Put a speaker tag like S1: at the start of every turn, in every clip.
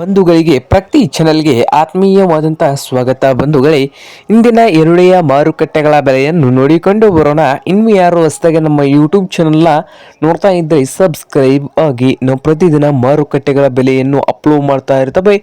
S1: ಬಂಧುಗಳಿಗೆ, ಪ್ರತಿ ಚಾನಲ್ಗೆ ಆತ್ಮೀಯವಾದಂತಹ ಸ್ವಾಗತ ಬಂಧುಗಳೇ. ಇಂದಿನ ಈರುಳ್ಳಿಯ ಮಾರುಕಟ್ಟೆಗಳ ಬೆಲೆಯನ್ನು ನೋಡಿಕೊಂಡು ಬರೋಣ. ಇನ್ನು ಯಾರು ಹೊಸದಾಗಿ ನಮ್ಮ ಯೂಟ್ಯೂಬ್ ಚಾನೆಲ್ನ ನೋಡ್ತಾ ಇದ್ದರೆ ಸಬ್ಸ್ಕ್ರೈಬ್ ಆಗಿ. ನಾವು ಪ್ರತಿದಿನ ಮಾರುಕಟ್ಟೆಗಳ ಬೆಲೆಯನ್ನು ಅಪ್ಲೋಡ್ ಮಾಡ್ತಾ ಇರ್ತವೆ.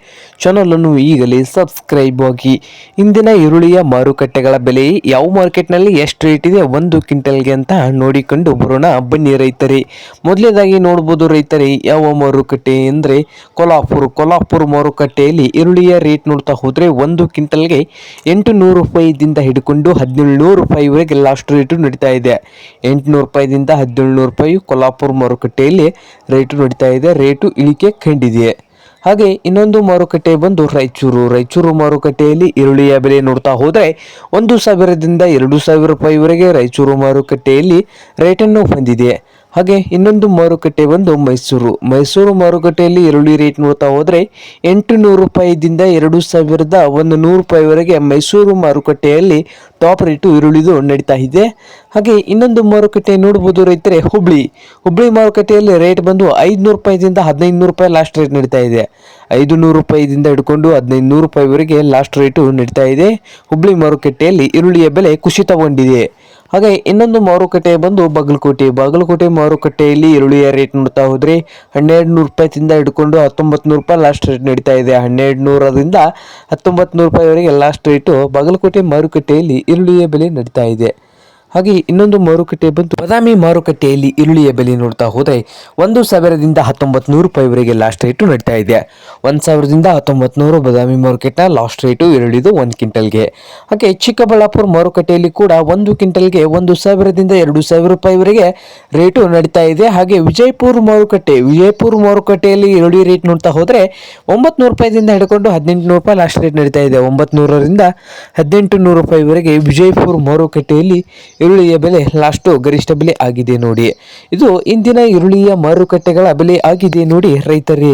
S1: ಚಾನಲನ್ನು ಈಗಲೇ ಸಬ್ಸ್ಕ್ರೈಬ್ ಆಗಿ. ಇಂದಿನ ಈರುಳ್ಳಿಯ ಮಾರುಕಟ್ಟೆಗಳ ಬೆಲೆ ಯಾವ ಮಾರ್ಕೆಟ್ನಲ್ಲಿ ಎಷ್ಟು ರೇಟ್ ಇದೆ ಒಂದು ಕ್ವಿಂಟಲ್ಗೆ ಅಂತ ನೋಡಿಕೊಂಡು ಬರೋಣ. ಬನ್ನಿ ರೈತರೇ. ಮೊದಲನೇದಾಗಿ ನೋಡ್ಬೋದು ರೈತರೇ, ಯಾವ ಮಾರುಕಟ್ಟೆ ಅಂದರೆ ಕೊಲ್ಹಾಪುರ. ಕೊಲ್ಹಾಪುರ ಮಾರುಕಟ್ಟೆಯಲ್ಲಿ ಈರುಳ್ಳಿಯ ರೇಟ್ ನೋಡ್ತಾ ಹೋದರೆ ಒಂದು ಕ್ವಿಂಟಲ್ಗೆ ಎಂಟು ನೂರು ರೂಪಾಯಿದಿಂದ ಹಿಡ್ಕೊಂಡು ಹದಿನೇಳು ನೂರು ರೂಪಾಯಿವರೆಗೆ ಲಾಸ್ಟ್ ರೇಟು ನಡೀತಾ ಇದೆ. ಎಂಟುನೂರು ರೂಪಾಯಿದಿಂದ ಹದಿನೇಳು ನೂರು ರೂಪಾಯಿ ಕೊಲ್ಲಾಪುರ ಮಾರುಕಟ್ಟೆಯಲ್ಲಿ ರೇಟು ನಡೀತಾ ಇದೆ. ರೇಟು ಇಳಿಕೆ ಕಂಡಿದೆ. ಹಾಗೆ ಇನ್ನೊಂದು ಮಾರುಕಟ್ಟೆ ಬಂದು ರಾಯಚೂರು. ರಾಯಚೂರು ಮಾರುಕಟ್ಟೆಯಲ್ಲಿ ಈರುಳ್ಳಿಯ ಬೆಲೆ ನೋಡ್ತಾ ಹೋದರೆ ಒಂದು ಸಾವಿರದಿಂದ ಎರಡು ಸಾವಿರ ರೂಪಾಯಿವರೆಗೆ ರಾಯಚೂರು ಮಾರುಕಟ್ಟೆಯಲ್ಲಿ ರೇಟನ್ನು ಹೊಂದಿದೆ. ಹಾಗೆ ಇನ್ನೊಂದು ಮಾರುಕಟ್ಟೆ ಬಂದು ಮೈಸೂರು. ಮೈಸೂರು ಮಾರುಕಟ್ಟೆಯಲ್ಲಿ ಈರುಳ್ಳಿ ರೇಟ್ ನೋಡ್ತಾ ಹೋದರೆ ಎಂಟು ನೂರು ರೂಪಾಯಿದಿಂದ ಎರಡು ಸಾವಿರದ ಒಂದು ನೂರು ರೂಪಾಯಿವರೆಗೆ ಮೈಸೂರು ಮಾರುಕಟ್ಟೆಯಲ್ಲಿ ಟಾಪ್ ರೇಟು ಈರುಳ್ಳಿದು ನಡೀತಾ ಇದೆ. ಹಾಗೆ ಇನ್ನೊಂದು ಮಾರುಕಟ್ಟೆ ನೋಡಬಹುದು ರೈತರೆ, ಹುಬ್ಳಿ. ಹುಬ್ಳಿ ಮಾರುಕಟ್ಟೆಯಲ್ಲಿ ರೇಟ್ ಬಂದು ಐದುನೂರು ರೂಪಾಯಿದಿಂದ ಹದಿನೈದು ನೂರು ರೂಪಾಯಿ ಲಾಸ್ಟ್ ರೇಟ್ ನಡೀತಾ ಇದೆ. ಐದು ನೂರು ರೂಪಾಯಿದಿಂದ ಹಿಡ್ಕೊಂಡು ಹದಿನೈದು ನೂರು ರೂಪಾಯಿವರೆಗೆ ಲಾಸ್ಟ್ ರೇಟು ನಡೀತಾ ಇದೆ. ಹುಬ್ಳಿ ಮಾರುಕಟ್ಟೆಯಲ್ಲಿ ಈರುಳ್ಳಿಯ ಬೆಲೆ ಕುಸಿತಗೊಂಡಿದೆ. ಹಾಗೆ ಇನ್ನೊಂದು ಮಾರುಕಟ್ಟೆ ಬಂದು ಬಾಗಲಕೋಟೆ. ಬಾಗಲಕೋಟೆ ಮಾರುಕಟ್ಟೆಯಲ್ಲಿ ಈರುಳ್ಳಿಯ ರೇಟ್ ನೋಡ್ತಾ ಹೋದರೆ ಹನ್ನೆರಡು ನೂರು ರೂಪಾಯಿದಿಂದ ಹಿಡ್ಕೊಂಡು ಹತ್ತೊಂಬತ್ತು ನೂರು ರೂಪಾಯಿ ಲಾಸ್ಟ್ ರೇಟ್ ನಡೀತಾ ಇದೆ. ಹನ್ನೆರಡು ನೂರರಿಂದ ಹತ್ತೊಂಬತ್ತು ನೂರು ರೂಪಾಯಿವರೆಗೆ ಲಾಸ್ಟ್ ರೇಟು ಬಾಗಲಕೋಟೆ ಮಾರುಕಟ್ಟೆಯಲ್ಲಿ ಈರುಳ್ಳಿಯ ಬೆಲೆ ನಡೀತಾ ಇದೆ. ಹಾಗೆ ಇನ್ನೊಂದು ಮಾರುಕಟ್ಟೆ ಬಂತು. ಬದಾಮಿ ಮಾರುಕಟ್ಟೆಯಲ್ಲಿ ಈರುಳ್ಳಿಯ ಬೆಲೆ ನೋಡ್ತಾ ಹೋದರೆ ಒಂದು ಸಾವಿರದಿಂದ ಹತ್ತೊಂಬತ್ತು ನೂರು ರೂಪಾಯಿವರೆಗೆ ಲಾಸ್ಟ್ ರೇಟು ನಡೀತಾ ಇದೆ. ಒಂದು ಸಾವಿರದಿಂದ ಹತ್ತೊಂಬತ್ತು ನೂರು ಬಾದಾಮಿ ಮಾರ್ಕೆಟ್ನ ಲಾಸ್ಟ್ ರೇಟು ಈರುಳ್ಳಿದು ಒಂದು ಕ್ವಿಂಟಲ್ಗೆ. ಹಾಗೆ ಚಿಕ್ಕಬಳ್ಳಾಪುರ ಮಾರುಕಟ್ಟೆಯಲ್ಲಿ ಕೂಡ ಒಂದು ಕ್ವಿಂಟಲ್ಗೆ ಒಂದು ಸಾವಿರದಿಂದ ಎರಡು ಸಾವಿರ ರೂಪಾಯಿವರೆಗೆ ರೇಟು ನಡೀತಾ ಇದೆ. ಹಾಗೆ ವಿಜಯಪುರ ಮಾರುಕಟ್ಟೆ, ವಿಜಯಪುರ ಮಾರುಕಟ್ಟೆಯಲ್ಲಿ ಈರುಳ್ಳಿ ರೇಟ್ ನೋಡ್ತಾ ಹೋದರೆ ಒಂಬತ್ತು ನೂರು ರೂಪಾಯಿದಿಂದ ಹಿಡ್ಕೊಂಡು ಹದಿನೆಂಟು ನೂರು ರೂಪಾಯಿ ಲಾಸ್ಟ್ ರೇಟ್ ನಡೀತಾ ಇದೆ. ಒಂಬತ್ತು ನೂರರಿಂದ ಹದಿನೆಂಟು ನೂರು ರೂಪಾಯಿವರೆಗೆ ವಿಜಯಪುರ ಮಾರುಕಟ್ಟೆಯಲ್ಲಿ ಈರುಳ್ಳಿಯ ಬೆಲೆ ಲಾಸ್ಟು ಗರಿಷ್ಠ ಬೆಲೆ ಆಗಿದೆ ನೋಡಿ. ಇದು ಇಂದಿನ ಈರುಳ್ಳಿಯ ಮಾರುಕಟ್ಟೆಗಳ ಬೆಲೆ ಆಗಿದೆ ನೋಡಿ ರೈತರೇ.